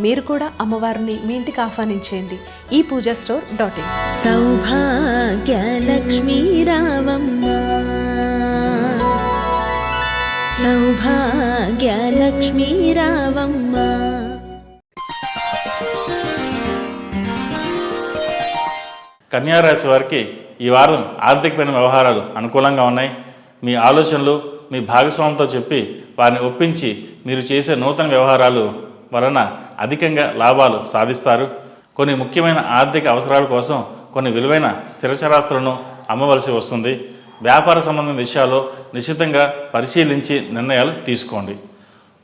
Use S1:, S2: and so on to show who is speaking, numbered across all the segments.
S1: మీరు కూడా అమ్మవారిని మీ ఇంటికి ఆహ్వానించేయండి. ఈ పూజా స్టోర్ డాట్ ఇన్.
S2: సౌభాగ్యలక్ష్మీ రావమ్మ. సౌభాగ్యలక్ష్మీ రావమ్మ.
S3: కన్యారాశి వారికి ఈ వారం ఆర్థికమైన వ్యవహారాలు అనుకూలంగా ఉన్నాయి. మీ ఆలోచనలు మీ భాగస్వామితో చెప్పి వారిని ఒప్పించి మీరు చేసే నూతన వ్యవహారాలు వలన అధికంగా లాభాలు సాధిస్తారు. కొన్ని ముఖ్యమైన ఆర్థిక అవసరాల కోసం కొన్ని విలువైన స్థిరచరాస్తులను అమ్మవలసి వస్తుంది. వ్యాపార సంబంధం విషయాల్లో నిశ్చితంగా పరిశీలించి నిర్ణయాలు తీసుకోండి.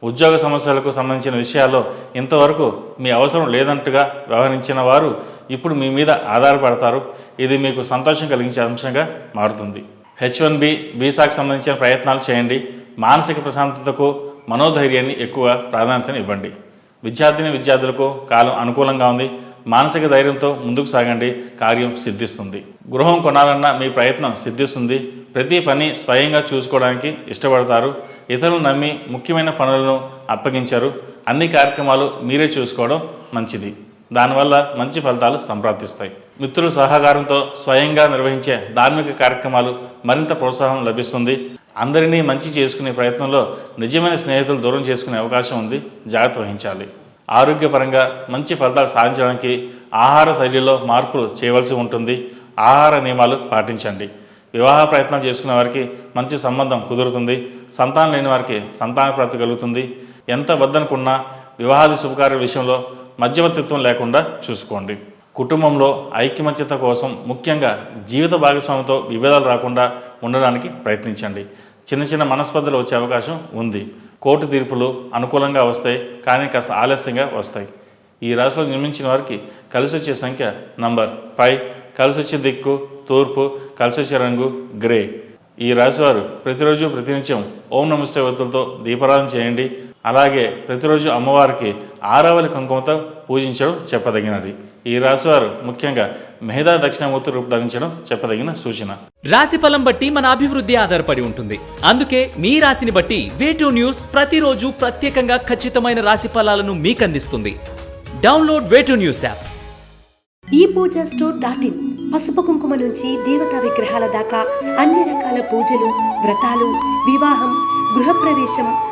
S3: ఉద్యోగ సమస్యలకు సంబంధించిన విషయాల్లో ఇంతవరకు మీ అవసరం లేదంటుగా వ్యవహరించిన వారు ఇప్పుడు మీ మీద ఆధారపడతారు. ఇది మీకు సంతోషం కలిగించే అంశంగా మారుతుంది. హెచ్ వన్ బి వీసాకు సంబంధించిన ప్రయత్నాలు చేయండి. మానసిక ప్రశాంతతకు మనోధైర్యాన్ని ఎక్కువ ప్రాధాన్యతను ఇవ్వండి విద్యార్థిని విద్యార్థులకు కాలం అనుకూలంగా ఉంది. మానసిక ధైర్యంతో ముందుకు సాగండి. కార్యం సిద్ధిస్తుంది. గృహం కొనాలన్న మీ ప్రయత్నం సిద్ధిస్తుంది. ప్రతి పని స్వయంగా చూసుకోవడానికి ఇష్టపడతారు. ఇతరులు నమ్మి ముఖ్యమైన పనులను అప్పగించారు. అన్ని కార్యక్రమాలు మీరే చూసుకోవడం మంచిది. దానివల్ల మంచి ఫలితాలు సంప్రాప్తిస్తాయి. మిత్రుల సహకారంతో స్వయంగా నిర్వహించే ధార్మిక కార్యక్రమాలు మరింత ప్రోత్సాహం లభిస్తుంది. అందరినీ మంచి చేసుకునే ప్రయత్నంలో నిజమైన స్నేహితులు దూరం చేసుకునే అవకాశం ఉంది. జాగ్రత్త వహించాలి. ఆరోగ్యపరంగా మంచి ఫలితాలు సాధించడానికి ఆహార శైలిలో మార్పులు చేయవలసి ఉంటుంది. ఆహార నియమాలు పాటించండి. వివాహ ప్రయత్నం చేసుకునే వారికి మంచి సంబంధం కుదురుతుంది. సంతానం లేని వారికి సంతాన ప్రాప్తి కలుగుతుంది. ఎంత వద్దనుకున్నా వివాహాది శుభకార్య విషయంలో మధ్యవర్తిత్వం లేకుండా చూసుకోండి. కుటుంబంలో ఐక్యమత్యత కోసం ముఖ్యంగా జీవిత భాగస్వామితో విభేదాలు రాకుండా ఉండడానికి ప్రయత్నించండి. చిన్న చిన్న మనస్పర్ధలు వచ్చే అవకాశం ఉంది. కోర్టు తీర్పులు అనుకూలంగా వస్తాయి కానీ కాస్త ఆలస్యంగా వస్తాయి. ఈ రాశిలో నిర్మించిన వారికి కలిసి వచ్చే సంఖ్య నంబర్ ఫైవ్. కలిసి వచ్చే దిక్కు తూర్పు. కలిసి వచ్చే రంగు గ్రే. ఈ రాశివారు ప్రతిరోజు ప్రతినిత్యం ఓం నమస్తే వత్తులతో దీపారాధన చేయండి. అలాగే ప్రతిరోజు అమ్మవారికి ఆరావళి కుంకుమతో పూజించడం చెప్పదగినది. ఈ రాశివారు ముఖ్యంగా మెహదా దక్షిణామూర్తి రూపు ధరించడం చెప్పదగిన సూచన.
S4: రాశి ఫలం బట్టి మన అభివృద్ధి ఆధారపడి ఉంటుంది. అందుకే మీ రాశిని బట్టి వేటూ న్యూస్ ప్రతిరోజు ప్రత్యేకంగా ఖచ్చితమైన రాశి ఫలాలను మీకు అందిస్తుంది. Download way two news app.
S5: ఈ పూజ స్టోర్ డాట్ ఇన్. పసుపు కుంకుమ నుంచి దేవతా విగ్రహాల దాకా అన్ని రకాల పూజలు వ్రతాలు వివాహం గృహప్రవేశం